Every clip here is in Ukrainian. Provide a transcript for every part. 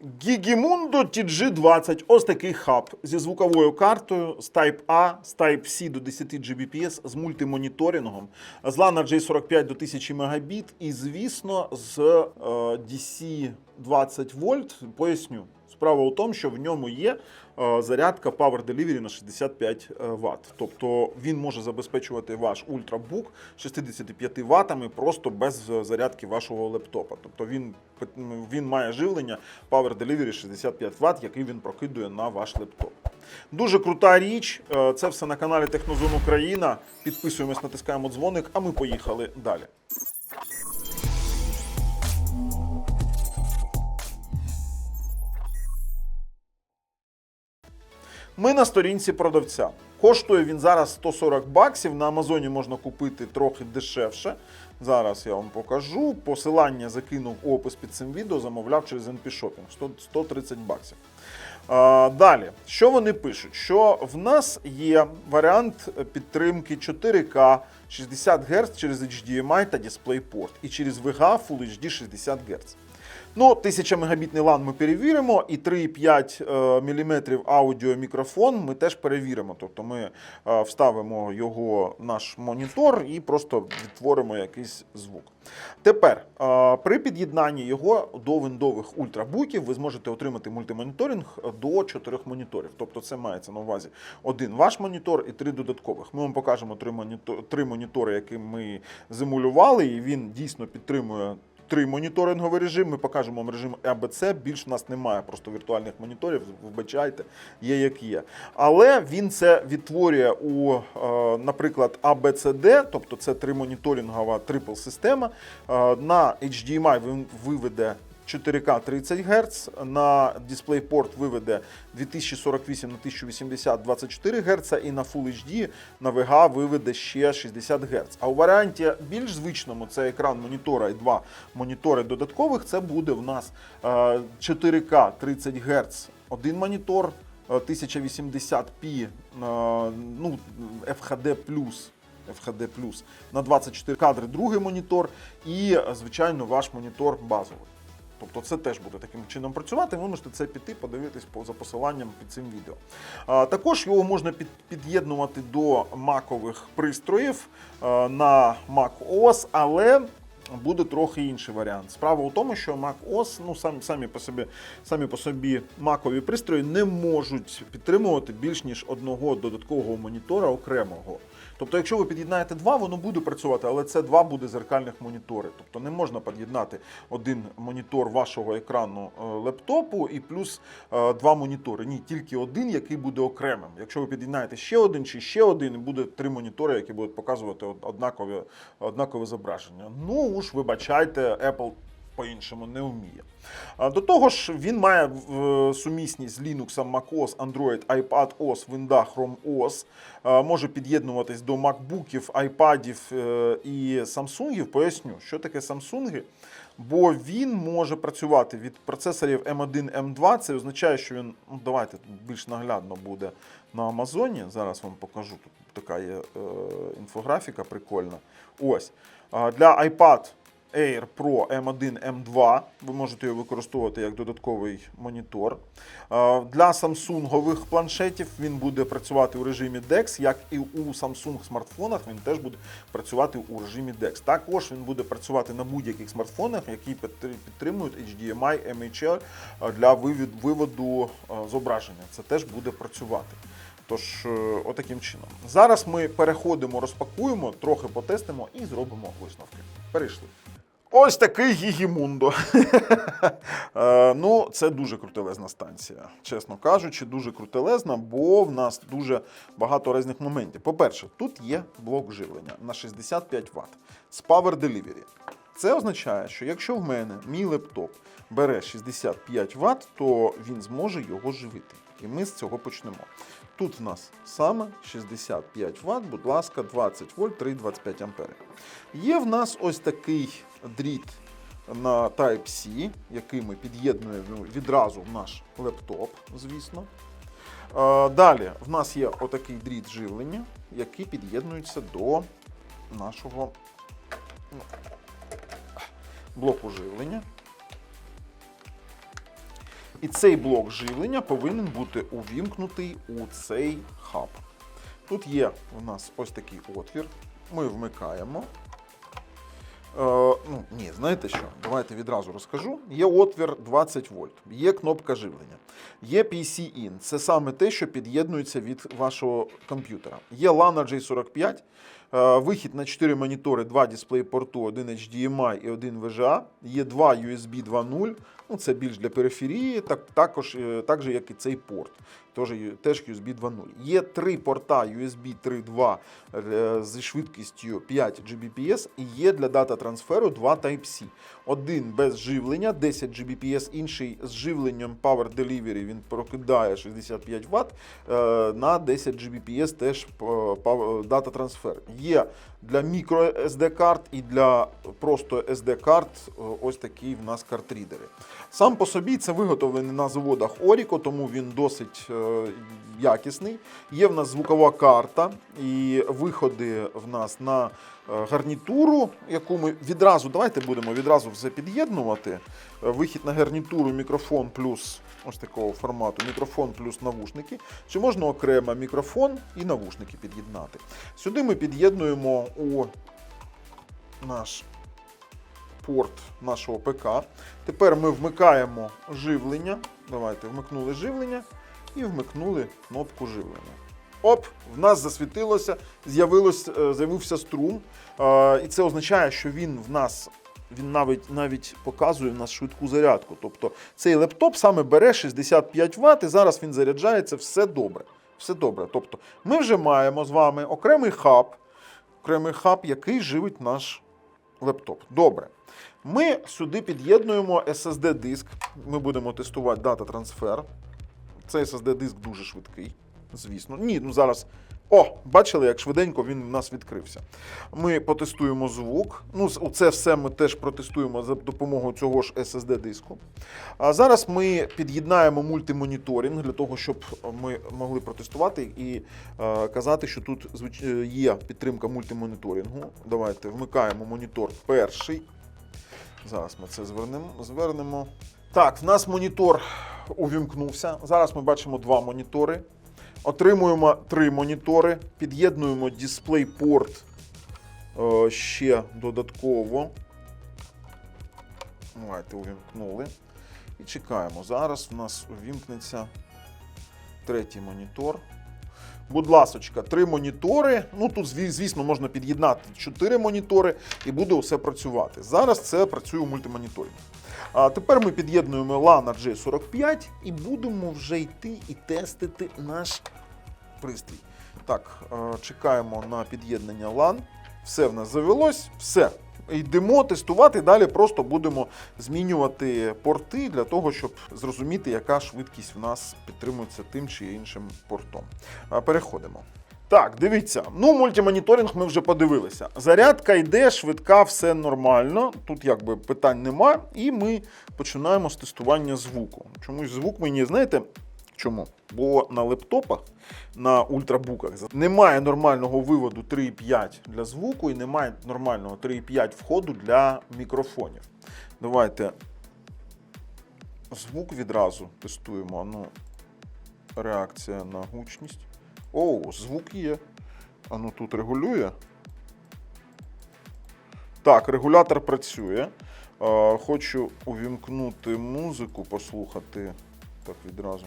Gigimundo TG20. Ось такий хаб зі звуковою картою з Type-A, з Type-C до 10 Gbps, з мультимоніторингом, з Lana J45 до 1000 Мбіт і, звісно, з е, DC 20 вольт. Поясню. Справа у тому, що в ньому є е, зарядка Power Delivery на 65 Вт. Тобто він може забезпечувати ваш ультрабук 65 ватами просто без е, зарядки вашого лептопа. Тобто він, він має живлення Power Delivery 65 Вт, який він прокидує на ваш лептоп. Дуже крута річ. Е, Це все на каналі Технозон Україна. Підписуємось, натискаємо дзвоник, а ми поїхали далі. Ми на сторінці продавця. Коштує він зараз 140 баксів. На Амазоні можна купити трохи дешевше. Зараз я вам покажу. Посилання закинув опис під цим відео, замовляв через NP Shopping. 130 баксів. А, далі, що вони пишуть? Що в нас є варіант підтримки 4К 60 Гц через HDMI та DisplayPort і через VGA Full HD 60 Гц. Ну, 1000 мегабітний LAN ми перевіримо, і 3,5 мм аудіомікрофон ми теж перевіримо. Тобто ми е, вставимо його в наш монітор і просто відтворимо якийсь звук. Тепер, е, при під'єднанні його до виндових ультрабуків ви зможете отримати мультимоніторинг до 4 моніторів. Тобто це мається на увазі один ваш монітор і три додаткових. Ми вам покажемо три монітори, які ми зимулювали, і він дійсно підтримує три моніторинговий режим. Ми покажемо вам режим ABC. Більш в нас немає просто віртуальних моніторів. Вибачайте, є як є. Але він це відтворює у, е, наприклад, ABCD, тобто це тримоніторингова трипл система. Е, На HDMI він виведе 4К 30 Гц, на DisplayPort виведе 2048 на 1080 24 Гц і на Full HD на VGA виведе ще 60 Гц. А у варіанті більш звичному це екран монітора і два монітори додаткових. Це буде в нас е, 4К 30 Гц один монітор, е, 1080p, е, ну, FHD+. FHD+, на 24 кадри другий монітор і, е, звичайно, ваш монітор базовий. Тобто це теж буде таким чином працювати. Ви можете це піти, подивитись по за посиланням під цим відео. А, також його можна під, під'єднувати до макових пристроїв а, на Mac OS, але буде трохи інший варіант. Справа у тому, що Mac OS, ну самі, самі по собі, самі по собі макові пристрої не можуть підтримувати більш ніж одного додаткового монітора окремого. Тобто, якщо ви під'єднаєте два, воно буде працювати, але це два буде зеркальних монітори. Тобто не можна під'єднати один монітор вашого екрану е, лептопу і плюс е, два монітори. Ні, тільки один, який буде окремим. Якщо ви під'єднаєте ще один чи ще один, буде три монітори, які будуть показувати од- однакові, однакове зображення. Ну уж вибачайте, Apple по-іншому не вміє. До того ж, він має е, сумісність з Linux, macOS, Android, iPad OS, Windows, Chrome OS, може під'єднуватись до MacBookів, iPadів е, і Samsungів. Поясню, що таке Samsung. Бо він може працювати від процесорів M1, M2. Це означає, що він, ну давайте більш наглядно буде на Амазоні. Зараз вам покажу. Тут така є е, інфографіка прикольна. Ось. Для iPad Air Pro M1, M2. Ви можете його використовувати як додатковий монітор. Е, Для самсунгових планшетів він буде працювати у режимі DeX, як і у Samsung смартфонах він теж буде працювати у режимі DeX. Також він буде працювати на будь-яких смартфонах, які підтримують HDMI, MHR е, для виводу е, зображення. Це теж буде працювати. Тож, отаким чином. Зараз ми переходимо, розпакуємо, трохи потестимо і зробимо висновки. Перейшли. Ось такий Гігімундо. Е, ну, це дуже крутелезна станція, чесно кажучи, дуже крутелезна, бо в нас дуже багато різних моментів. По-перше, тут є блок живлення на 65 Вт з Power Delivery. Це означає, що якщо в мене мій лептоп бере 65 Вт, то він зможе його живити. І ми з цього почнемо. Тут в нас саме 65 Вт, будь ласка, 20 вольт, 3,25 ампери. Є в нас ось такий дріт на Type-C, який ми під'єднуємо відразу в наш лептоп, звісно. Е, Далі в нас є отакий дріт живлення, який під'єднується до нашого ну, блоку живлення. І цей блок живлення повинен бути увімкнутий у цей хаб. Тут є у нас ось такий отвір. Ми вмикаємо. Е, ну, ні, знаєте що? Давайте відразу розкажу. Є отвір 20 вольт, є кнопка живлення, є PC-IN. Це саме те, що під'єднується від вашого комп'ютера. Є LAN J45, е, вихід на 4 монітори, 2 дисплей-порту, 1 HDMI і 1 VGA. Є 2 USB 2.0. Ну, це більш для периферії, так, також, е, так же, як і цей порт. Тож, теж USB 2.0. Є три порта USB 3.2 е, зі швидкістю 5 Gbps і є для дата трансферу 2 Type-C. Один без живлення, 10 Gbps, інший з живленням Power Delivery, він прокидає 65 Вт е, на 10 Gbps теж е, пав- дата трансфер. Є для мікро SD карт і для просто SD карт е, ось такі в нас картрідери. Сам по собі це виготовлений на заводах Orico, тому він досить е, якісний. Є в нас звукова карта і виходи в нас на е, гарнітуру, яку ми відразу давайте будемо відразу все під'єднувати. Е, Вихід на гарнітуру, мікрофон плюс ось такого формату, мікрофон плюс навушники. Чи можна окремо мікрофон і навушники під'єднати? Сюди ми під'єднуємо у наш порт нашого ПК. Тепер ми вмикаємо живлення. Давайте вмикнули живлення і вмикнули кнопку живлення. Оп, в нас засвітилося, е, з'явився струм. Е, І це означає, що він в нас. Він навіть навіть показує в нас швидку зарядку. Тобто цей лептоп саме бере 65 Вт, і зараз він заряджається, все добре. Все добре. Тобто ми вже маємо з вами окремий хаб, окремий хаб, який живить наш лептоп. Добре. Ми сюди під'єднуємо SSD-диск. Ми будемо тестувати дата трансфер. Цей SSD-диск дуже швидкий, звісно. Ні, ну зараз. О, бачили, як швиденько він в нас відкрився. Ми потестуємо звук. Ну, це все ми теж протестуємо за допомогою цього ж SSD-диску. А зараз ми під'єднаємо мультимоніторинг для того, щоб ми могли протестувати і е, казати, що тут е, є підтримка мультимоніторингу. Давайте вмикаємо монітор перший. Зараз ми це звернемо. звернемо. Так, в нас монітор увімкнувся. Зараз ми бачимо два монітори. Отримуємо три монітори, під'єднуємо DisplayPort е, ще додатково. Давайте увімкнули. І чекаємо. Зараз в нас увімкнеться третій монітор. Будь ласочка, три монітори. Ну тут, звісно, можна під'єднати чотири монітори і буде все працювати. Зараз це працює у мультимоніторі. А тепер ми під'єднуємо LAN J45 і будемо вже йти і тестити наш пристрій. Так, е, чекаємо на під'єднання LAN. Все в нас завелось, все. Йдемо тестувати. Далі просто будемо змінювати порти для того, щоб зрозуміти, яка швидкість в нас підтримується тим чи іншим портом. Переходимо. Так, дивіться, ну мультимоніторинг ми вже подивилися. Зарядка йде, швидка, все нормально. Тут якби питань нема. І ми починаємо з тестування звуку. Чомусь звук мені, знаєте, Чому? Бо на лептопах, на ультрабуках немає нормального виводу 3.5 для звуку і немає нормального 3.5 входу для мікрофонів. Давайте звук відразу тестуємо. Ну, реакція на гучність. О, звук є. А ну тут регулює. Так, регулятор працює. Е, Хочу увімкнути музику, послухати. Так, відразу.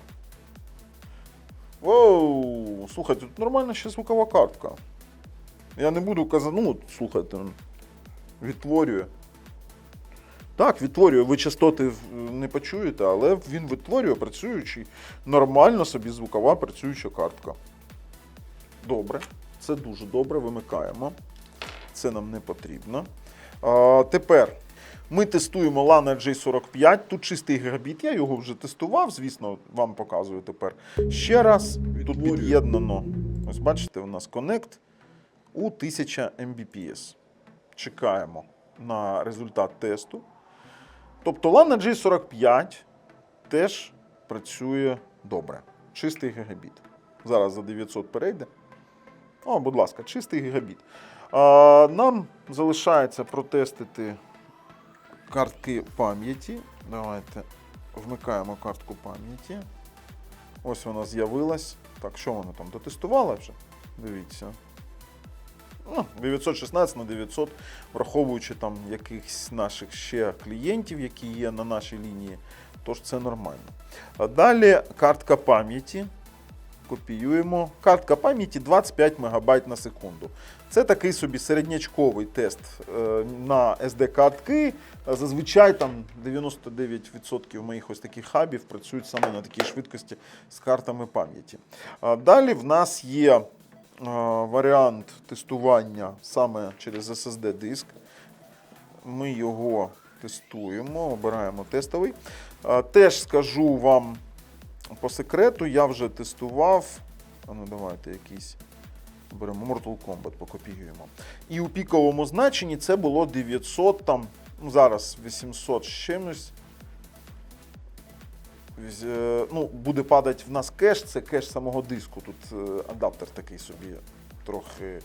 Воу, слухайте, тут нормальна ще звукова картка. Я не буду казати, ну, слухайте, відтворює. Так, відтворює. Ви частоти не почуєте, але він відтворює працюючий, нормально собі звукова працююча картка. Добре, це дуже добре, вимикаємо. Це нам не потрібно. А, тепер ми тестуємо LAN J45. Тут чистий гігабіт. Я його вже тестував, звісно, вам показую тепер ще раз. Тут під'єднано. Ось бачите, у нас Connect у 1000 Mbps. Чекаємо на результат тесту. Тобто LAN J45 теж працює добре. Чистий гігабіт. Зараз за 900 перейде. О, будь ласка, чистий гігабіт. А, нам залишається протестити картки пам'яті. Давайте Вмикаємо картку пам'яті. Ось вона з'явилась. Так, що вона там дотестувала вже? Дивіться. Ну, 916 на 900, враховуючи там якихось наших ще клієнтів, які є на нашій лінії, тож це нормально. Далі картка пам'яті. Копіюємо. Картка пам'яті 25 МБ на секунду. Це такий собі середнячковий тест е, на SD-картки. Зазвичай там 99% моїх ось таких хабів працюють саме на такій швидкості з картами пам'яті. Далі в нас є е, варіант тестування саме через SSD-диск. Ми його тестуємо, обираємо тестовий. Е, Теж скажу вам по секрету, я вже тестував. А ну давайте якийсь. Беремо Mortal Kombat, покопіюємо. І у піковому значенні це було 900, там, ну зараз 800 з чимось. Е, Ну, буде падати в нас кеш, це кеш самого диску. Тут е, адаптер такий собі трохи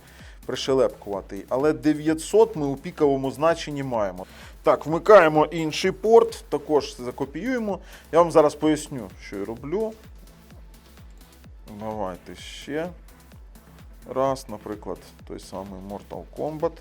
пришелепкуватий. Але 900 ми у піковому значенні маємо. Так, вмикаємо інший порт, також закопіюємо. Я вам зараз поясню, що я роблю. Давайте ще раз, наприклад, той самий Mortal Kombat.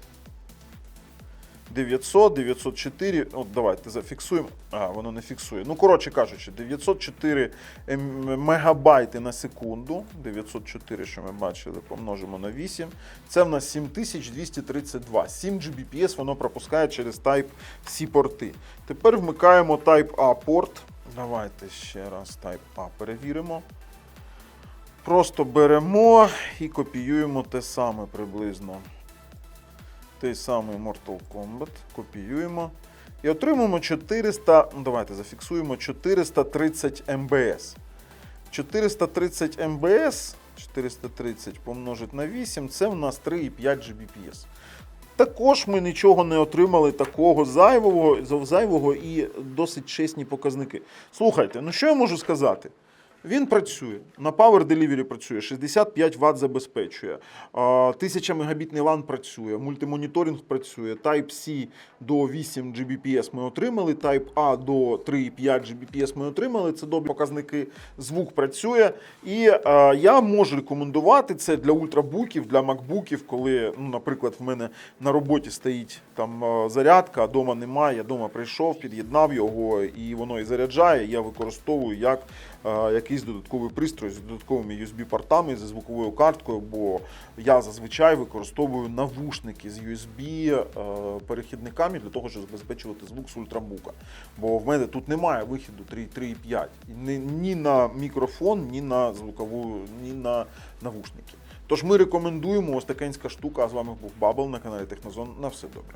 900, 904. От давайте зафіксуємо. А, воно не фіксує. Ну, коротше кажучи, 904 ем- мегабайти на секунду. 904, що ми бачили, помножимо на 8. Це в нас 7232. 7 Gbps воно пропускає через Type-C порти. Тепер вмикаємо Type-A порт. Давайте ще раз Type-A перевіримо. Просто беремо і копіюємо те саме приблизно. Той самий Mortal Kombat. Копіюємо. І отримуємо 400. Ну, давайте зафіксуємо 430 МБС. 430 МБС, 430 помножить на 8, це в нас 3,5 Gbps. Також ми нічого не отримали такого зайвого, зайвого і досить чесні показники. Слухайте, ну що я можу сказати? Він працює. На Power Delivery працює, 65 Вт забезпечує, 1000 мегабітний LAN працює, мультимоніторинг працює, Type-C до 8 Gbps ми отримали, Type-A до 3,5 Gbps ми отримали. Це добрі показники. Звук працює. І я можу рекомендувати це для ультрабуків, для макбуків, коли, ну, наприклад, в мене на роботі стоїть там зарядка, а дома немає. Я дома прийшов, під'єднав його, і воно і заряджає. Я використовую як е, якийсь додатковий пристрій з додатковими USB-портами, зі звуковою карткою, бо я зазвичай використовую навушники з USB е, для того, щоб забезпечувати звук з ультрабука. Бо в мене тут немає вихіду 3.3.5 ні, ні на мікрофон, ні на звукову, ні на навушники. Тож ми рекомендуємо ось такенська штука. А з вами був Бабл на каналі Технозон. На все добре.